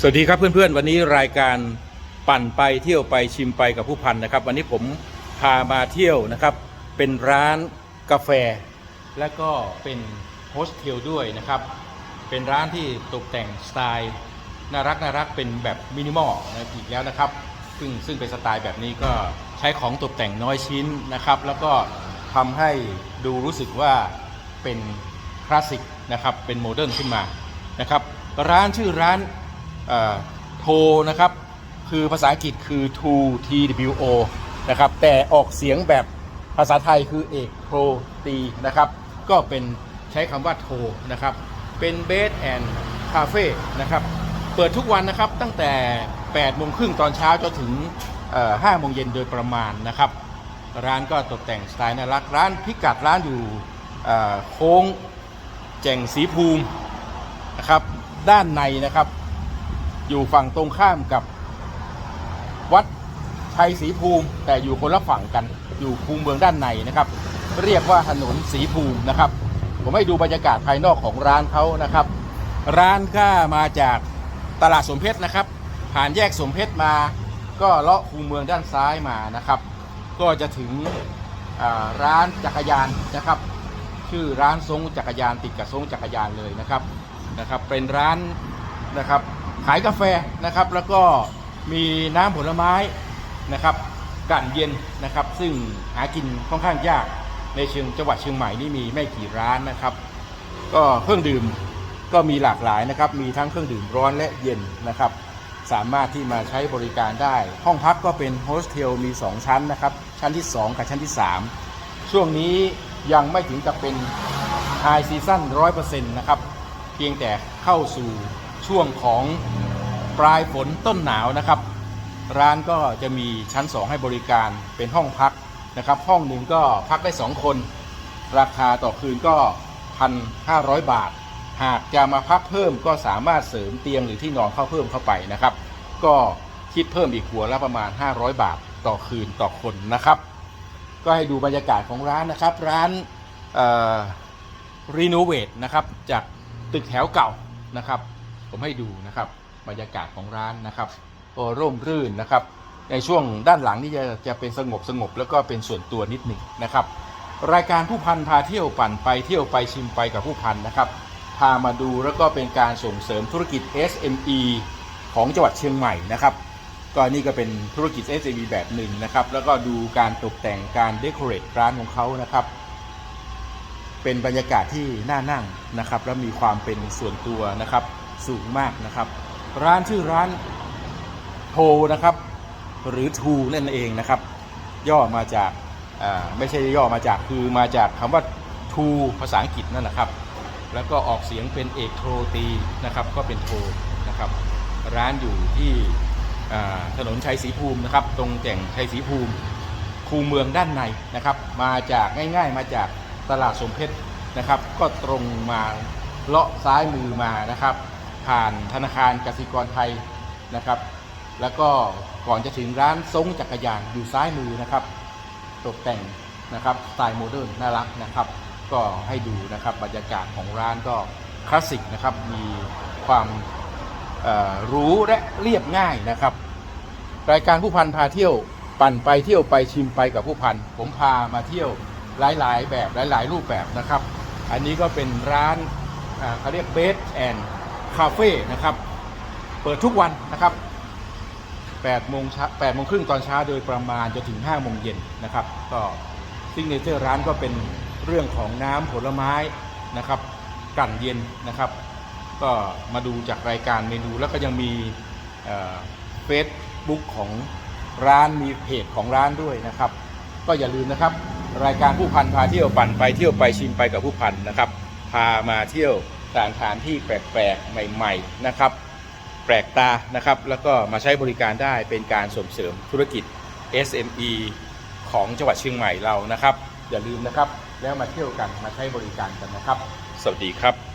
สวัสดีครับเพื่อนๆ วันนี้รายการปั่นไปเที่ยวไปชิมไปกับผู้พันนะครับ วันนี้ผมพามาเที่ยวนะครับ เป็นร้านกาแฟ และก็เป็นโฮสเทลด้วยนะครับ เป็นร้านที่ตกแต่งสไตล์น่ารักน่ารักเป็นแบบมินิมอลนะอีกแล้วนะครับ ซึ่งซึ่งเป็นสไตล์แบบนี้ก็ใช้ของตกแต่งน้อยชิ้นนะครับ แล้วก็ทำให้ดูรู้สึกว่าเป็นคลาสสิกนะครับเป็นโมเดิร์นขึ้นมานะครับร้านชื่อร้าน โทนะครับ คือภาษาอังกฤษคือ to TWO นะครับ แต่ออกเสียงแบบภาษาไทยคือเอกโทตีนะครับ ก็เป็นใช้คำว่าโทนะครับ เป็นเบสแอนด์คาเฟ่นะครับ เปิดทุกวันนะครับตั้งแต่8โมงครึ่งตอนเช้าจนถึง5โมงเย็นโดยประมาณนะครับ ร้านก็ตกแต่งสไตล์น่ารักร้านพิกัดร้านอยู่โค้งแจ่งสีภูมินะครับ ด้านในนะครับ อยู่ฝั่งตรงข้ามกับวัดชัยศรีภูมิ แต่อยู่คนละฝั่งกันอยู่ภูมิเมืองด้านในนะครับ เรียกว่าถนนศรีภูมินะครับ ผมให้ดูบรรยากาศภายนอกของร้านเขานะครับ ร้านก็มาจากตลาดสมเพชรนะครับ ผ่านแยกสมเพชรมาก็เลาะคูเมืองด้านซ้ายมานะครับ ก็จะถึงร้านจักรยานนะครับ ชื่อร้านทรงจักรยานติดกับทรงจักรยานเลยนะครับนะครับ เป็นร้านนะครับ ขายกาแฟนะครับ แล้วก็มีน้ำผลไม้นะครับกันเย็นนะครับ ซึ่งหากินค่อนข้างยากในเชียงจังหวัดเชียงใหม่นี่มีไม่กี่ร้านนะครับ ก็เครื่องดื่มก็มีหลากหลายนะครับ มีทั้งเครื่องดื่มร้อนและเย็นนะครับ สามารถที่มาใช้บริการได้ ห้องพักก็เป็นโฮสเทลมี 2 ชั้นนะครับ ชั้นที่ 2 กับชั้นที่ 3 ช่วงนี้ยังไม่ถึงกับเป็นไฮซีซั่นร้อยเปอร์เซ็นต์นะครับ เพียงแต่เข้าสู่ช่วงของ ปลายฝนต้นหนาวนะครับ ร้านก็จะมีชั้น 2 ให้บริการเป็นห้องพักนะครับ ห้องหนึ่งก็พักได้ 2 คน ราคาต่อคืนก็ 1,500 บาท หากจะมาพักเพิ่มก็สามารถเสริมเตียงหรือที่นอนเข้าเพิ่มเข้าไปนะครับ ก็คิดเพิ่มอีกหัวละประมาณ 500 บาทต่อคืนต่อคนนะครับ ก็ให้ดูบรรยากาศของร้านนะครับ ร้านรีโนเวทนะครับจากตึกแถวเก่านะครับ ผมให้ดูนะครับ บรรยากาศของร้านนะครับก็ร่มรื่นนะครับ ในช่วงด้านหลังนี่จะจะเป็นสงบสงบแล้วก็เป็นส่วนตัวนิดหนึ่งนะครับ รายการผู้พันพาเที่ยวปั่นไปเที่ยวไปชิมไปกับผู้พันนะครับพามาดูแล้วก็เป็นการส่งเสริมธุรกิจ SME ของจังหวัดเชียงใหม่นะครับก็นี่ก็เป็นธุรกิจ SME แบบหนึ่งนะครับ แล้วก็ดูการตกแต่งการเดคอเรทร้านของเขานะครับ เป็นบรรยากาศที่น่านั่งนะครับ และมีความเป็นส่วนตัวนะครับสูงมากนะครับ ร้านชื่อร้านโทนะครับ หรือทูนั่นเองนะครับ ย่อมาจากไม่ใช่ย่อมาจากคือมาจากคำว่าทูภาษาอังกฤษนั่นนะครับ แล้วก็ออกเสียงเป็นเอกโทตีนะครับ ก็เป็นโทนะครับ ร้านอยู่ที่ถนนชัยศรีภูมินะครับ ตรงแจ่งชัยศรีภูมิคูเมืองด้านในนะครับ มาจากง่ายๆ มาจากตลาดสมเพชรนะครับ ก็ตรงมาเลาะซ้ายมือมานะครับ ผ่านธนาคารกสิกรไทยนะครับ แล้วก็ก่อนจะถึงร้านทรงจักรยานอยู่ซ้ายมือนะครับ ตกแต่งนะครับสไตล์โมเดิร์นน่ารักนะครับ ก็ให้ดูนะครับบรรยากาศของร้านก็คลาสสิกนะครับ มีความหรูและเรียบง่ายนะครับ รายการผู้พันพาเที่ยวปั่นไปเที่ยวไปชิมไปกับผู้พันผมพามาเที่ยวหลาย ๆ แบบหลาย ๆ รูปแบบนะครับ อันนี้ก็เป็นร้านเขาเรียกเบสแอนด์ คาเฟ่นะครับ เปิดทุกวันนะครับ8โมง8โมงครึ่งตอนเช้าโดยประมาณจนถึง5โมงเย็นนะครับ ก็ซิงเนเจอร์ร้านก็เป็นเรื่องของน้ำผลไม้นะครับกลั่นเย็นนะครับ ก็มาดูจากรายการเมนูแล้วก็ยังมีเฟซบุ๊กของร้านมีเพจของร้านด้วยนะครับ ก็อย่าลืมนะครับ รายการผู้พันพาเที่ยวปั่นไปเที่ยวไปชิมไปกับผู้พันนะครับ พามาเที่ยว สถานฐานที่แปลกๆ ใหม่ๆนะครับ แปลกตานะครับ แล้วก็มาใช้บริการได้เป็นการส่งเสริมธุรกิจ SME ของจังหวัดเชียงใหม่เรานะครับ อย่าลืมนะครับ แล้วมาเที่ยวกันมาใช้บริการกันนะครับ สวัสดีครับ